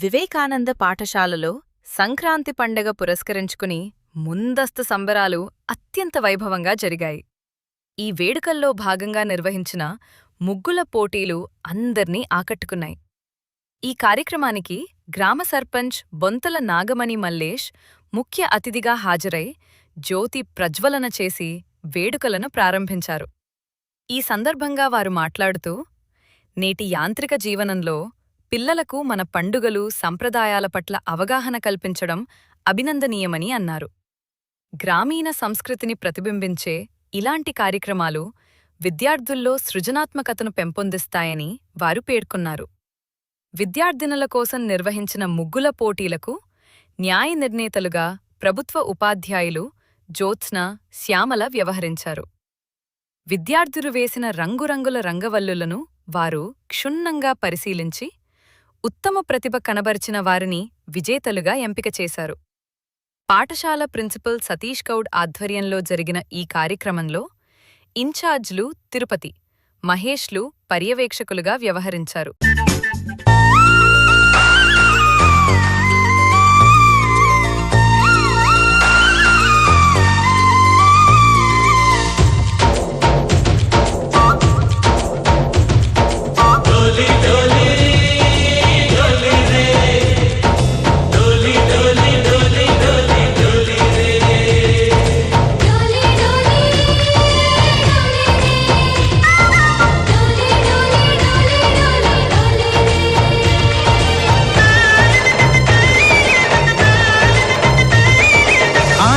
వివేకానంద పాఠశాలలో సంక్రాంతి పండగ పురస్కరించుకుని ముందస్తు సంబరాలు అత్యంత వైభవంగా జరిగాయి. ఈ వేడుకల్లో భాగంగా నిర్వహించిన ముగ్గుల పోటీలు అందర్నీ ఆకట్టుకున్నాయి. ఈ కార్యక్రమానికి గ్రామ సర్పంచ్ బొంతల నాగమణి మల్లేష్ ముఖ్య అతిథిగా హాజరై జ్యోతి ప్రజ్వలన చేసి వేడుకలను ప్రారంభించారు. ఈ సందర్భంగా వారు మాట్లాడుతూ నేటి యాంత్రిక జీవనంలో పిల్లలకు మన పండుగలు సంప్రదాయాల పట్ల అవగాహన కల్పించడం అభినందనీయమని అన్నారు. గ్రామీణ సంస్కృతిని ప్రతిబింబించే ఇలాంటి కార్యక్రమాలు విద్యార్థుల్లో సృజనాత్మకతను పెంపొందిస్తాయని వారు పేర్కొన్నారు. విద్యార్థినుల కోసం నిర్వహించిన ముగ్గుల పోటీలకు న్యాయ నిర్ణేతలుగా ప్రభుత్వ ఉపాధ్యాయులు జ్యోత్స్న శ్యామల వ్యవహరించారు. విద్యార్థులు వేసిన రంగురంగుల రంగవల్లులను వారు క్షుణ్ణంగా పరిశీలించి ఉత్తమ ప్రతిభ కనబరిచిన వారిని విజేతలుగా ఎంపిక చేశారు. పాఠశాల ప్రిన్సిపల్ సతీష్ గౌడ్ ఆధ్వర్యంలో జరిగిన ఈ కార్యక్రమంలో ఇన్ఛార్జ్లు తిరుపతి మహేష్లు పర్యవేక్షకులుగా వ్యవహరించారు.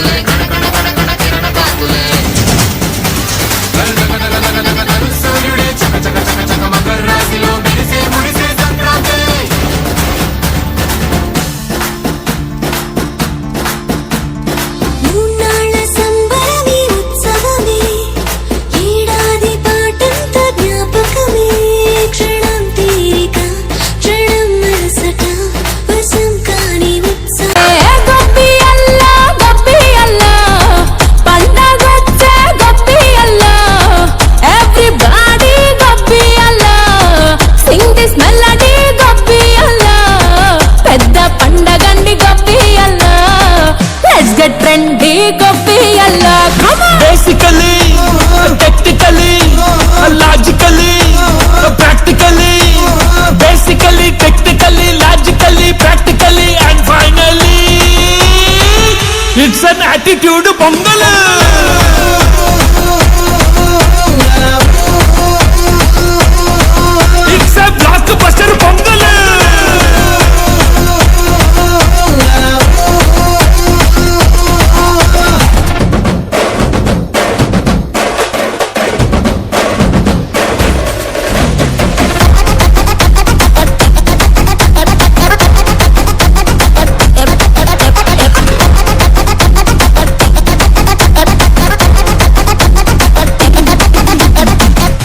Gonna, gonna, gonna,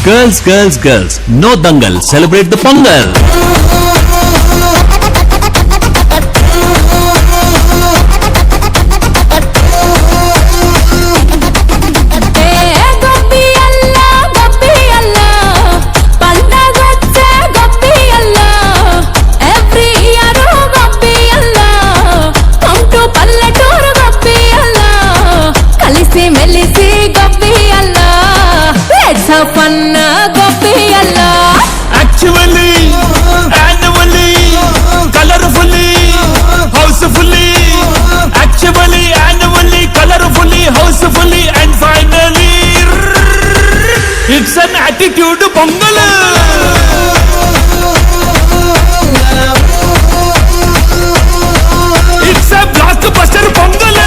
Girls, girls, girls, no dangal, celebrate the Pongal. it's an attitude Pongal it's a blockbuster Pongal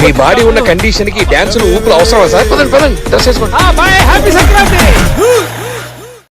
me body ఉన్న కండిషన్ కి డాన్సులు ఊపులు అవసరమా సార్ పదండి పదండి డ్రెస్ వేసుకోండి హ్యాపీ సంక్రాంతి